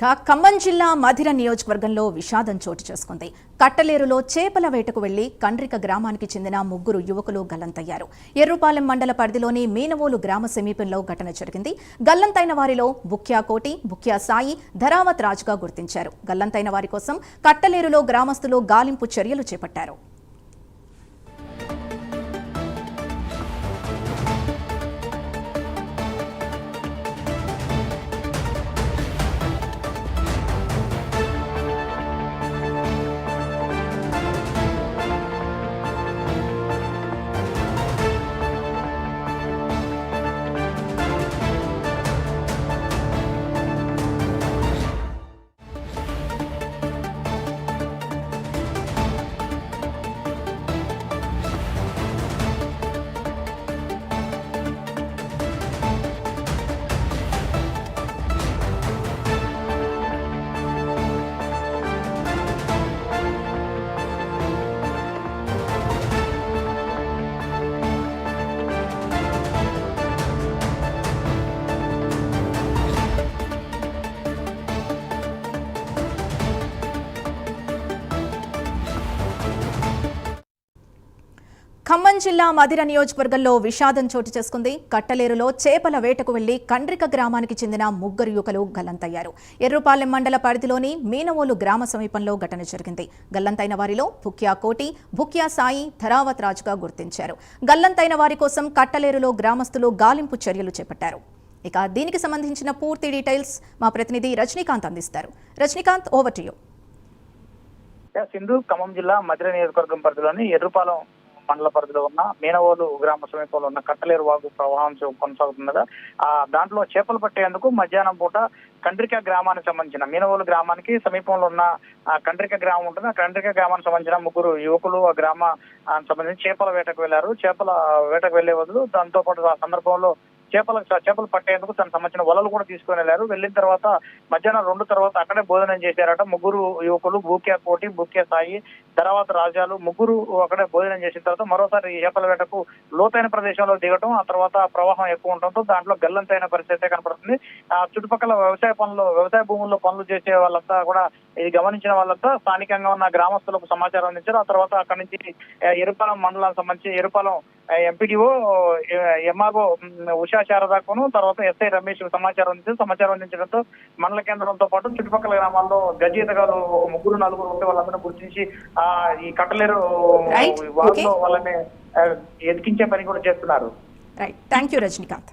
కా ఖమ్మం జిల్లా మధిర నియోజకవర్గంలో విషాదం చోటు చేసుకుంది. కట్టలేరులో చేపల వేటకు వెళ్ళి కండ్రిక గ్రామానికి చెందిన ముగ్గురు యువకులు గల్లంతయ్యారు. ఎర్రుపాలెం మండల పరిధిలోని మీనవోలు గ్రామ సమీపంలో ఘటన జరిగింది. గల్లంతైన వారిలో బుక్యా కోటి బుక్యా సాయి ధరావత్ రాజుగా గుర్తించారు. గల్లంతైన వారి కోసం కట్టలేరులో గ్రామస్తులు గాలింపు చర్యలు చేపట్టారు. ఖమ్మం జిల్లా మదిర నియోజకవర్గంలో విషాదం చోటు చేసుకుంది. కట్టలేరులో చేపల వేటకు వెళ్ళి కండ్రిక గ్రామానికి చెందిన ముగ్గురు యువకులు గల్లంతయ్యారు. ఎర్రుపాలెం మండల పరిధిలోని మీనవోలు గ్రామ సమీపంలో ఘటన జరిగింది. గల్లంతైన వారిలో భుక్యా కోటి భుక్యా సాయి ధరావత్ రాజుగా గుర్తించారు. గల్లంతైన వారి కోసం కట్టలేరులో గ్రామస్తులు గాలింపు చర్యలు చేపట్టారు. ఇక దీనికి సంబంధించిన పూర్తి డీటెయిల్స్ మా ప్రతినిధి రజనీకాంత్ అందిస్తారు. Rajinikanth over to you Sindhu Khammam జిల్లా మధుర నియోజకవర్గం పరిధిలోని ఎర్రుపాలెం మండల పరిధిలో ఉన్న మేనవోలు గ్రామ సమీపంలో ఉన్న కట్టలేరు వాగు ప్రవాహం చూ- కొనసాగుతున్నదా. ఆ దాంట్లో చేపలు పట్టేందుకు మధ్యాహ్నం పూట కండ్రిక గ్రామానికి సంబంధించిన మీనవోలు గ్రామానికి సమీపంలో ఉన్న కండ్రిక గ్రామం ఉంటుంది. ఆ కండ్రిక గ్రామానికి సంబంధించిన ముగ్గురు యువకులు ఆ గ్రామ సంబంధించి చేపల వేటకు వెళ్ళారు చేపల వేటకు వెళ్ళే వదులు దాంతో పాటు ఆ సందర్భంలో చేపలకు చేపలు పట్టేందుకు తనకు సంబంధించిన వలలు కూడా తీసుకుని వెళ్ళారు. వెళ్ళిన తర్వాత మధ్యాహ్నం రెండు తర్వాత అక్కడే భోజనం చేశారట. ముగ్గురు యువకులు బూకే కోటి బూకే సాయి తర్వాత రాజాలు ముగ్గురు అక్కడే భోజనం చేసిన తర్వాత మరోసారి చేపల వేటకు లోతైన ప్రదేశంలో దిగటం ఆ తర్వాత ప్రవాహం ఎక్కువ ఉండటంతో దాంట్లో గల్లంతైన పరిస్థితి కనపడుతుంది. చుట్టుపక్కల వ్యవసాయ పనులు వ్యవసాయ భూముల్లో పనులు చేసే వాళ్ళంతా కూడా ఇది గమనించిన వాళ్ళంతా స్థానికంగా ఉన్న గ్రామస్తులకు సమాచారం అందించారు. ఆ తర్వాత అక్కడి నుంచి ఆ, ఎరుపాలెం మండలానికి సంబంధించి ఎరుపాలెం ఎంపీడీఓ ఎంఆర్ఓ ఉషా శారదాకును తర్వాత ఎస్ఐ రమేష్ సమాచారం అందించారు. సమాచారం అందించడంతో మండల కేంద్రంతో పాటు చుట్టుపక్కల గ్రామాల్లో గజీతగాలు ముగ్గురు నలుగురు ఉంటే వాళ్ళందరూ గుర్తించి ఆ ఈ కట్టలేరు. వాళ్ళని ఆ, ఎదికించే పని కూడా చేస్తున్నారు. Thank you Rajinikanth